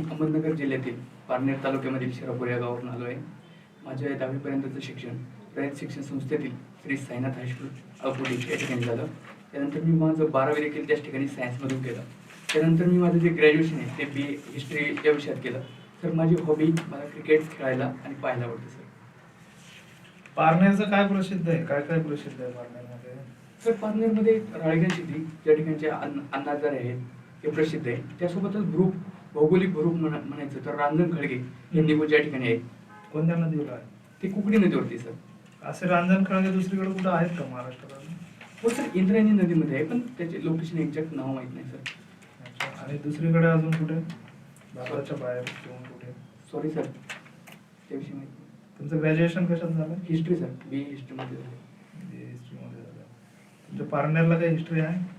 अहमदनगर जिल्ह्यातील पारनेर तालुक्यामधील शिरापूर या गावावरून आलो आहे. माझ्या दहावीपर्यंतचं शिक्षण रयत शिक्षण संस्थेतील श्री साईनाथ हायस्कूल अकोली या ठिकाणी झालं. त्यानंतर मी माझं बारावी देखील त्याच ठिकाणी सायन्समधून केलं. त्यानंतर मी माझं जे ग्रॅज्युएशन आहे ते बी ए हिस्ट्री या विषयात केलं. तर माझी हॉबी मला क्रिकेट खेळायला आणि पाहायला आवडते सर. पारनेरचं काय प्रसिद्ध आहे? काय काय प्रसिद्ध आहे पारनेरमध्ये? सर पारनेरमध्ये राळेगण शेती ज्या ठिकाणचे अन्न अन्नाधार आहेत हे प्रसिद्ध आहे. त्यासोबतच ग्रुप भौगोलिक ग्रुप म्हणा म्हणायचं तर रांजण खळगे हे निघून ज्या ठिकाणी आहे कोणत्या नदीवर आहे? ते कुकडी नदीवरती सर. असे रांजण खळगे दुसरीकडे कुठं आहेत का महाराष्ट्रात अजून? हो सर इंद्रायणी नदीमध्ये आहे पण त्याचे लोकेशन एक्झॅक्ट नाव माहीत नाही सर. अच्छा. आणि दुसरीकडे अजून कुठे? भारताच्या बाहेर किंवा कुठे? Sorry sir. त्याविषयी माहिती नाही. तुमचं ग्रॅज्युएशन कशात झालं? History sir. बी हिस्ट्रीमध्ये झालं. हिस्ट्रीमध्ये झालं. तुमच्या पारनेरला काही हिस्ट्री आहे?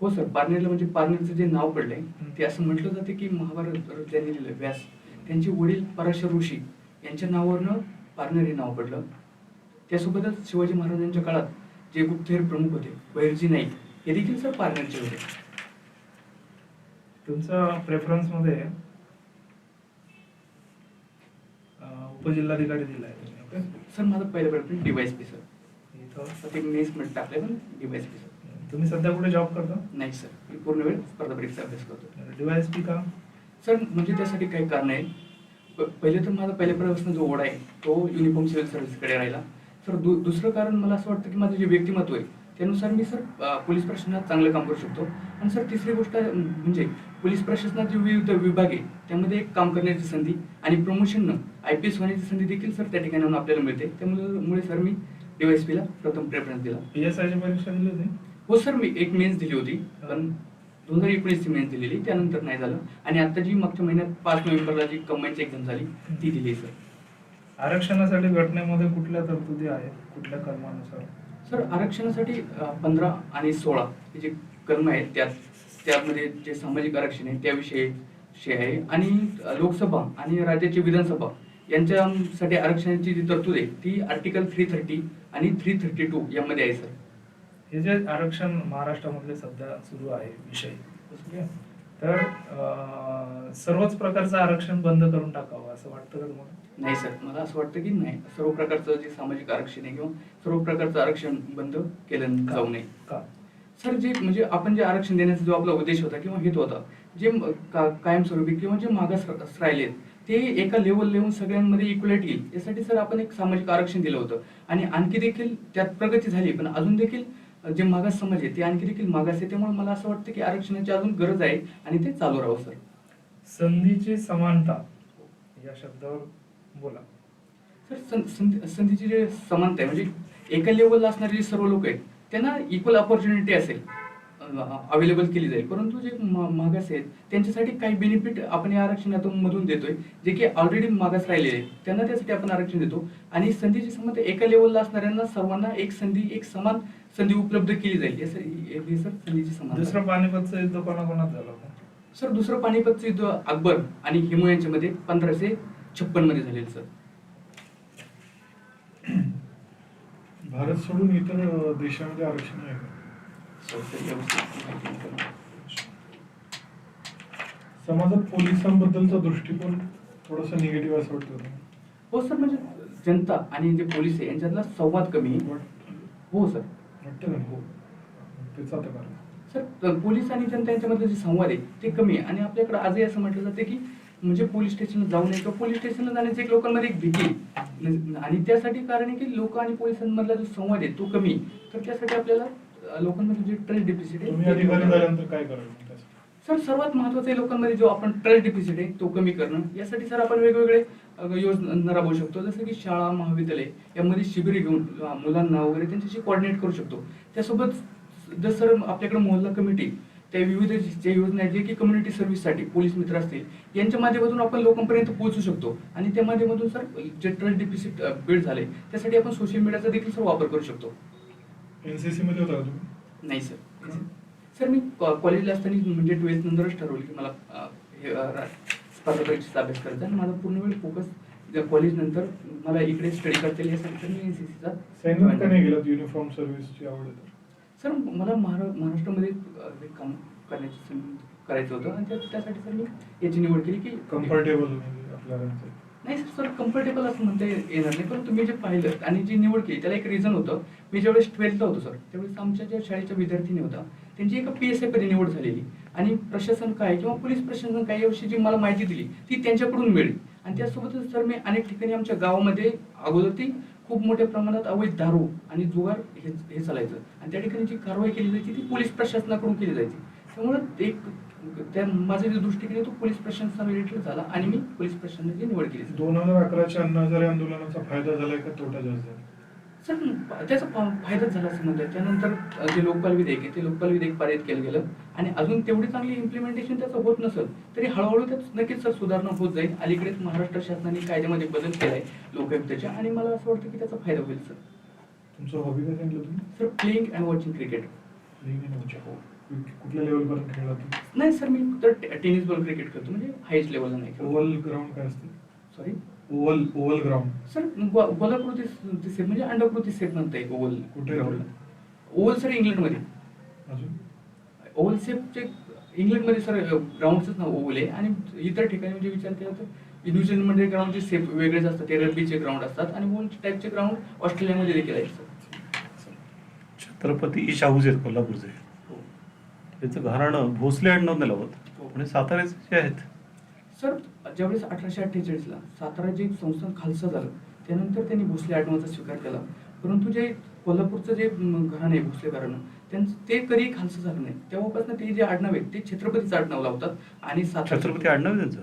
हो सर पारनेरला म्हणजे पारनेरचं जे नाव पडलंय ते असं म्हटलं जातं की महाभारत ज्यांनी लिहिलं व्यास. त्यांचे वडील पराशर ऋषी यांच्या नावावरनं पारनेर हे नाव पडलं. त्यासोबतच शिवाजी महाराजांच्या काळात जे गुप्तहेर प्रमुख होते बैरजी नाईक हे देखील सर पारनेरचे होते. तुमचा प्रेफरन्समध्ये उपजिल्हाधिकारी दिला आहे सर माझं पहिलं प्रेफरन्स डिवाइस पी सर इथं? प्रत्येक मेस मिनिट टाकले पण डिवाइस पी सर तुम्ही सध्या कुठे जॉब करता? नाही सर मी पूर्ण वेळ स्पर्धा परीक्षा अभ्यास करतो. डिवाइस पी का? सर म्हणजे त्यासाठी काही कारण आहे पहिले तर माझा पहिल्यापासून जो ओढा आहे तो युनिफॉर्म सिव्हिल सर्व्हिसकडे राहिला. सर दु दुसरं कारण मला असं वाटतं की माझं जे व्यक्तिमत्व आहे त्यानुसार मी सर पोलीस प्रशासनात चांगलं काम करू शकतो. आणि सर तिसरी गोष्ट म्हणजे पोलीस प्रशासनात जे विविध विभाग आहे त्यामध्ये एक काम करण्याची संधी आणि प्रमोशननं आय पी एस होण्याची संधी देखील सर त्या ठिकाणी आपल्याला मिळते. त्यामुळे मुळे सर मी डीवायसपीला प्रथम प्रेफरन्स दिला. पी एस आयची परीक्षा दिली होती? हो सर मी एक मेन्स दिली होती पण दोन हजार एकोणीसची मेन्स दिलेली त्यानंतर नाही झालं. आणि आता जी मागच्या महिन्यात पाच नोव्हेंबरला जी कंबाईनची एक्झाम झाली ती दिली सर. आरक्षणासाठी घटनेमध्ये कुठल्या तरतुदी आहेत? कुठल्या कलमानुसार सर आरक्षणासाठी पंधरा आणि सोळा हे जे कलम आहेत त्यात त्यामध्ये जे सामाजिक आरक्षण आहे त्याविषयी विषय आहे. आणि लोकसभा आणि राज्याची विधानसभा यांच्यासाठी आरक्षणाची जी तरतूद आहे ती आर्टिकल थ्री थर्टी आणि थ्री थर्टी टू यामध्ये आहे सर. हे जे आरक्षण महाराष्ट्रामधले सध्या सुरू आहे विषय? तर सर्वच प्रकारचं आरक्षण बंद करून टाकावं असं वाटतं का तुम्हाला? नाही सर मला असं वाटतं की नाही. सर्व प्रकारचं जे सामाजिक आरक्षण आहे किंवा सर्व प्रकारचं आरक्षण बंद केलं जाऊ नये. का? सर जे म्हणजे आपण जे आरक्षण देण्याचा जो आपला उद्देश होता किंवा हेतू होता जे का- कायमस्वरूपी किंवा जे मागास रा- राहिलेत ते एका लेवल लेवून सगळ्यांमध्ये इक्वलिटी येईल. यासाठी सर आपण एक सामाजिक आरक्षण दिलं होतं. आणि आणखी देखील त्यात प्रगती झाली पण अजून देखील जे मागास समाज आहे ते आणखी देखील मागास आहे त्यामुळे मला असं वाटतं की आरक्षणाची अजून गरज आहे आणि ते चालू राहावं सर. संधीची समानता या शब्दावर बोला. सर संधीची जे समानता आहे म्हणजे एका लेवलला असणारे जे सर्व लोक आहेत त्यांना इक्वल ऑपॉर्च्युनिटी असेल अवेलेबल केली जाईल. परंतु जे मागास आहेत त्यांच्यासाठी काही बेनिफिट आपण या आरक्षणातून मधून देतोय जे की ऑलरेडी मागास राहिलेले आहेत त्यांना त्यासाठी आपण आरक्षण देतो. आणि संधीची समानता एका लेवलला असणाऱ्यांना सर्वांना एक संधी एक समान संधी उपलब्ध केली जाईल हे हे सर संधीची समानता दुसरं पानिपतचं युद्ध कोणाकोणात झालं होतं सर दुसरं पानिपतचं युद्ध अकबर आणि हिमू यांच्यामध्ये पंधराशे छप्पनमध्ये झालेलं सर भारत सोडून इतर अ, देशामध्ये आरक्षण आहे का सर, माहिती. समाजात पोलिसांबद्दलचा दृष्टिकोन थोडासा निगेटिव्ह असं वाटतं? हो सर म्हणजे जनता आणि जे पोलीस आहे यांच्यातला संवाद कमी आहे. हो सर वाटतं हो आता कारण सर त- पोलीस आणि जनता यांच्यामधला जे संवाद आहे ते कमी आहे आणि आपल्याकडे आजही असं म्हटलं जाते की म्हणजे पोलीस स्टेशनला जाऊ नये किंवा पोलीस स्टेशनला जाण्याची एक लोकांमध्ये एक भीती आहे. म्हणजे- आणि त्यासाठी कारण आहे की लोक आणि पोलिसांमधला जो संवाद आहे तो कमी आहे. तर त्यासाठी आपल्याला लोकांमध्ये जे ट्रस्ट डिफिसिट आहे काय त्यासाठी? सर सर्वात महत्वाचं लोकांमध्ये जो आपण ट्रस्ट डिफिसिट आहे तो कमी करणं यासाठी सर आपण वेगवेगळे योजना राबवू शकतो. जसं की शाळा महाविद्यालय यामध्ये शिबिर घेऊन मुलांना वगैरे त्यांच्याशी कोऑर्डिनेट करू शकतो. त्यासोबत जर सर आपल्याकडे मोहल्ला कमिटी त्या विविध ज्या योजना आहेत जे की कम्युनिटी सर्व्हिससाठी पोलीस मित्र असतील यांच्या माध्यमातून आपण लोकांपर्यंत पोहोचू शकतो. आणि त्या माध्यमातून सर जे ट्रस्ट डिफिसिट बिल्ड झाले त्यासाठी आपण सोशल मीडियाचा देखील सर वापर करू शकतो. NCC मध्ये होता नाही सर. सर मी कॉलेजला असताना म्हणजे ट्वेल्थ नंतरच ठरवलं की मला हे स्पर्धा परीक्षेचा अभ्यास करायचा आणि माझा पूर्ण वेळ फोकस कॉलेज नंतर मला इकडे स्टडी करता येईल यासाठी मी नाही गेलात युनिफॉर्म सर्व्हिसची आवड सर मला महारा महाराष्ट्रामध्ये काम करण्याची संधी करायचं होतं आणि त्या- त्यासाठी सर मी याची निवड केली की कम्फर्टेबल म्हणजे. नाही सर सर कम्फर्टेबल असं म्हणता येणार नाही. पण तुम्ही जे पाहिलं आणि जी निवड केली त्याला एक रिझन होतं. मी ज्यावेळेस ट्वेल्थला होतो सर त्यावेळेस आमच्या ज्या शाळेच्या विद्यार्थिनी होता त्यांची एका पी एस आयमध्ये निवड झालेली. आणि प्रशासन काय किंवा पोलीस प्रशासन काय याविषयी जी मला माहिती दिली ती त्यांच्याकडून मिळली. आणि त्यासोबतच सर मी अनेक ठिकाणी आमच्या गावामध्ये अगोदर ती खूप मोठ्या प्रमाणात अवैध दारू आणि जुगार हे हे चालायचं. आणि त्या ठिकाणी जी कारवाई केली जायची ती पोलीस प्रशासनाकडून केली जायची. त्यामुळं एक त्या माझा जो दृष्टिकोन आहे तो पोलीस प्रशासना रिलेटेड झाला आणि मी पोलीस प्रशासनाची निवड केली. दोन हजार अकराच्या अन्न हजारे आंदोलनाचा फायदा झालाय का तोटा जास्त झाला सर त्याचा फायदाच झाला असं म्हणतात त्यानंतर जे लोकपाल विधेयक आहे ते लोकपाल विधेयक पारित केलं गेलं. आणि अजून तेवढी चांगली इम्प्लिमेंटेशन त्याचं होत नसेल तरी हळूहळू त्यात नक्कीच सर सुधारणा होत जाईल. अलीकडेच महाराष्ट्र शासनाने कायद्यामध्ये बदल केलाय लोकायुक्ताच्या. आणि मला असं वाटतं की त्याचा फायदा होईल सर. तुमचं हॉबी काय सांगितलं तुम्ही? Sir playing and watching cricket. हो. कुठल्या लेवलपर्यंत खेळला तुम्ही? नाही सर मी तर टेनिस बॉल क्रिकेट खेळतो. म्हणजे हायस्ट लेवलला नाही ओव्हल ग्राउंड काय असते? Sorry oval oval ground. Sir गोलाकृती shape म्हणजे अंडाकृती सेप म्हणता येईल ओव्हल कुठे? आहे ते? ओव्हल सर इंग्लंडमध्ये. अजून? ओव्हल शेपचे इंग्लंडमध्ये सर ग्राउंडचंच नाव ओव्हल आहे. आणि इतर ठिकाणी म्हणजे विचार केला तर न्यूझीलंडमध्ये ग्राउंडचे सेप वेगळेच असतात. ते रग्बीचे ग्राउंड असतात. आणि ओव्हल टाईपचे ग्राउंड ऑस्ट्रेलियामध्ये देखील आहेत सर. छत्रपती शाहूजी आहेत कोल्हापूरचे. हो. त्याचं घराणं भोसले नाही लावत हो. आणि साताऱ्याचे जे आहेत सर ज्यावेळेस अठराशे अठ्ठेचाळीसला सातारा जे संस्थान खालसा झालं त्यानंतर त्यांनी भोसले आडनावाचा स्वीकार केला. परंतु जे कोल्हापूरचं जे घराणं आहे भोसले घराणं त्यांचं ते कधी खालसं झालं नाही. तेव्हापासून ते जे आडनाव आहे ते छत्रपतीचं आडनाव लावतात आणि छत्रपती आडनाव त्यांचं?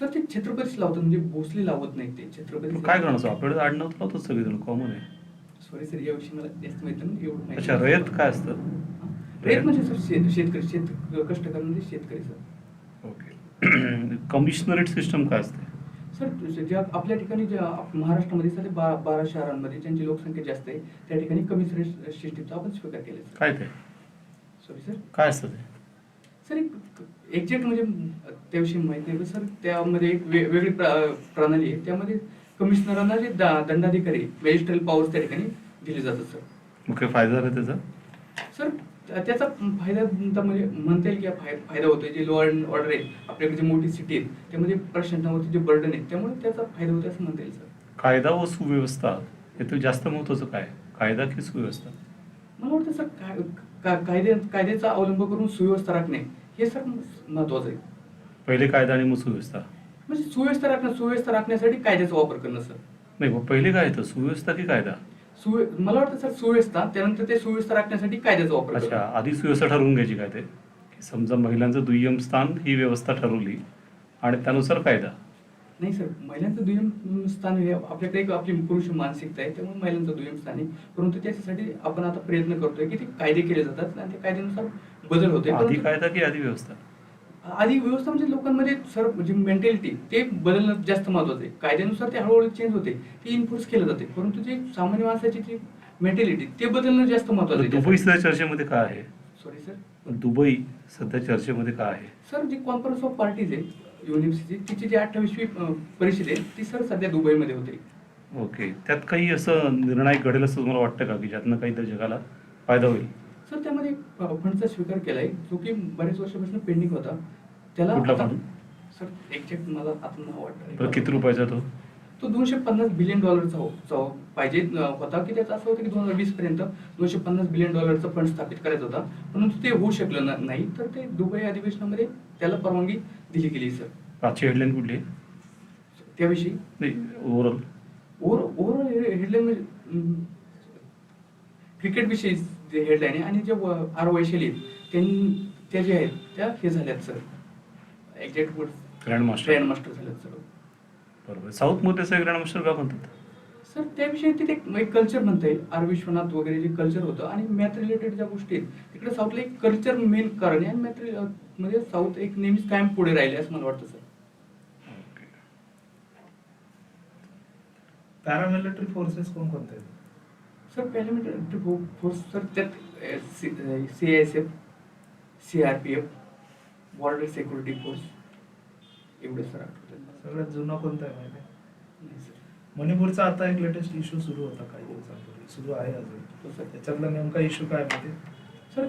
सर ते छत्रपतीच लावतात म्हणजे भोसले लावत नाही ते छत्रपती काय करणार आपल्याकडे आडनाव तर लावतात सगळेजण कॉमन आहे. सॉरी सर याविषयी मला जास्त माहिती नाही एवढं माहिती अच्छा नाही. रयत काय असतं. रयत म्हणजे सर शेत शेतकरी शेत कष्टकरी म्हणजे शेतकरी सर. ओके. कमिशनरेट सिस्टम काय असते. सर ज्या आपल्या ठिकाणी ज्या महाराष्ट्रामध्ये सर बारा बारा शहरांमध्ये ज्यांची लोकसंख्या जास्त आहे त्या ठिकाणी कमिशनरेट सिस्टीमचा आपण स्वीकार केला काय ते? Sorry sir. काय असतं ते? सर एक एक्झॅक्ट म्हणजे त्याविषयी माहिती नाही पण सर त्यामध्ये एक वेगळी प्र- प्रणाली आहे. त्यामध्ये कमिशनरांना जे दा- दंडाधिकारी मॅजिस्ट्रेल पॉवर्स त्या ठिकाणी दिले जातात सर. मग काय फायदा झाला त्याचा? सर त्याचा फायदा म्हणजे म्हणता येईल की फाय- फायदा होतोय. जे लॉ अँड ऑर्डर आहे आपल्याकडे जी मोठी सिटी आहे त्यामध्ये प्रशासनावरती जे बर्डन आहे त्यामुळे त्याचा फायदा होतो असं म्हणता येईल सर कायदा व सुव्यवस्था याचं जास्त महत्वाचं काय? कायदा की सुव्यवस्था? मला वाटतं सर काय कायदे कायद्याचा अवलंब करून सुव्यवस्था राखणे हे सर महत्वाचं आहे. पहिले कायदा आणि मग सुव्यवस्था? म्हणजे सुव्यवस्था राखणं सुव्यवस्था राखण्यासाठी कायद्याचा वापर करणं सर नाही पहिले काय येतं सुव्यवस्था की कायदा? सुव्य मला वाटतं सर सुव्यवस्था त्यानंतर ते सुव्यवस्था राखण्यासाठी कायद्याचा वापर अच्छा. आधी सुव्यवस्था ठरवून घ्यायची काय ते? की समजा महिलांचं दुय्यम स्थान ही व्यवस्था ठरवली आणि त्यानुसार कायदा. नाही सर महिलांचं दुय्यम स्थान हे आपल्याकडे एक आपली पुरुष मानसिकता आहे त्यामुळे महिलांचं दुय्यम स्थान आहे. परंतु त्याच्यासाठी आपण आता प्रयत्न करतोय की ते कायदे केले जातात आणि त्या कायद्यानुसार बदल होते आधी परंतु- कायदा की आधी व्यवस्था? आधी व्यवस्था म्हणजे लोकांमध्ये सर म्हणजे मेंटॅलिटी ते बदलणं जास्त महत्वाचं आहे. कायद्यानुसार ते हळूहळू चेंज होते. ते इन्फोर्स केलं जाते. परंतु जे सामान्य माणसाची जी मेंटॅलिटी ते बदलणं जास्त महत्वाचं आहे. दुबई सध्या चर्चेमध्ये काय आहे? सॉरी सर दुबई सध्या चर्चेमध्ये काय आहे? सर जी कॉन्फरन्स ऑफ पार्टीज आहे युनिव्हर्सिटी तिची जी अठ्ठावीसवी परिषद आहे ती सर सध्या दुबईमध्ये होते. ओके. त्यात काही असं निर्णायक घडेल असं तुम्हाला वाटतं का की ज्यातनं काही त्या जगाला फायदा होईल? सर त्यामध्ये फंडचा स्वीकार केलाय जो की बरेच वर्षापासून पेंडिंग होता. त्याला कुठला आता- fund? सर एक्झॅक्ट मला आता नाव बरं वाटतं किती रुपयाचा तो? तो दोनशे पन्नास बिलियन डॉलरचा हो- चा पाहिजे. अं, होता की त्याचं असं होतं की दोन हजार वीस पर्यंत दोनशे पन्नास बिलियन डॉलरचा फंड स्थापित करायचा होता. परंतु ते होऊ शकलं ना- नाही तर ते दुबई अधिवेशनामध्ये त्याला परवानगी दिली गेली सर. आजची हेडलाईन कुठली आहे? त्याविषयी? नाही ओव्हरऑल ओव्हर ओव्हरऑल हेडलाईन म्हणजे क्रिकेट विषयी जे हेडलाईन आहे आणि जे व- आर वैशाली आहेत, त्यां त्या जे आहेत त्या हे झाल्यात sir. Exact word grand master grand master झाल्यात सर बरोबर. साऊथमध्ये असं ग्रँड मास्टर का म्हणतात? सर त्याविषयी तिथे एक- एक कल्चर म्हणता येईल. आर विश्वनाथ वगैरे जे कल्चर होतं आणि मॅथ रिलेटेड ज्या गोष्टी आहेत तिकडे साऊथला एक कल्चर मेन कारण आहे आणि मॅथमध्ये साऊथ एक नेहमीच कायम पुढे राहिले असं मला वाटतं सर. ओके. पॅरामिलिटरी फोर्सेस कोणकोणते आहेत? सर पॅरामिलिटरी फोर्स सर त्यात C S F C R P F border security force एवढे सर आठवतात. सगळ्यात जुना कोणता आहे माहिती आहे? नाही सर मणिपूरचा आता एक लेटेस्ट इश्यू सुरू होता काही दिवसांपूर्वी सुरू आहे अजून सर त्याच्यातला नेमका इश्यू काय माहिती आहे? सर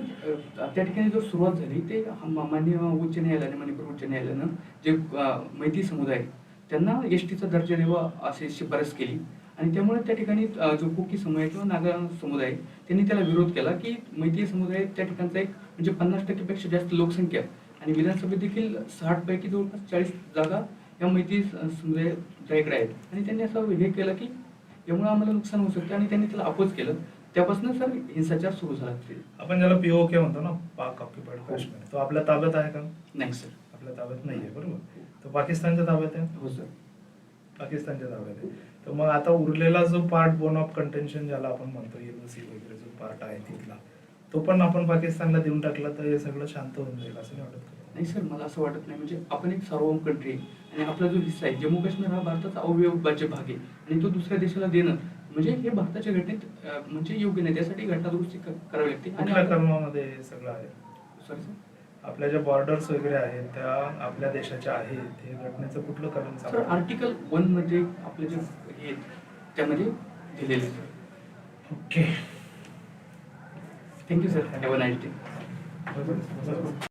अ, त्या ठिकाणी जो सुरुवात झाली ते हम- माननीय उच्च न्यायालयाने मणिपूर उच्च न्यायालयानं जे अ, मैती समुदाय त्यांना एस टीचा दर्जा द्यावा अशी शिफारस केली आणि त्यामुळे त्या ठिकाणी अ, जो कुकी समुदाय किंवा नागा समुदाय त्यांनी त्याला विरोध केला की मैती समुदाय त्या ठिकाणचा एक म्हणजे पन्नास टक्केपेक्षा जास्त लोकसंख्या आणि विधानसभेत देखील साठ पैकी जवळपास चाळीस जागा या स- समुदायाकडे आहेत. आणि त्यांनी असं हे केलं की यामुळे आम्हाला नुकसान होऊ शकतं आणि त्यांनी त्याला अपोज केलं. त्यापासून सर हिंसाचार सुरू झाला. आपण ज्याला पीओके म्हणतो ना पाक ऑक्युपाईड काश्मीर तो आपल्या ताब्यात आहे का? नाही सर. आपल्या ताब्यात नाहीये बरोबर. तो पाकिस्तानच्या ताब्यात आहे? हो सर. पाकिस्तानच्या ताब्यात आहे. तर मग आता उरलेला जो पार्ट बोन ऑफ कंटेन्शन ज्याला आपण म्हणतो एलओसी वगैरे जो पार्ट आहे तिथला तो पण आपण पाकिस्तानला देऊन टाकला तर हे सगळं शांत होऊन जाईल असं नाही वाटत? नाही सर मला असं वाटत नाही. म्हणजे आपण एक सार्वभौम कंट्री आहे आणि आपला जो हिस्सा आहे जम्मू काश्मीर हा भारताचा अविभाज्य भाग आहे आणि तो दुसऱ्या देशाला देणं म्हणजे हे भारताच्या घटनेत अं, म्हणजे योग्य नाही. त्यासाठी घटना दुरुस्ती क- करावी लागते. आणि कुठल्या कर्मामध्ये हे सगळं आहे? सॉरी सर आपल्या ज्या बॉर्डर्स वगैरे आहेत त्या आपल्या देशाच्या आहेत हे घटनेचं कुठलं कलम सर सांगा? आर्टिकल वनमध्ये आपले जे हे आहेत, त्यामध्ये दिलेले okay thank you sir have a nice day बरोबर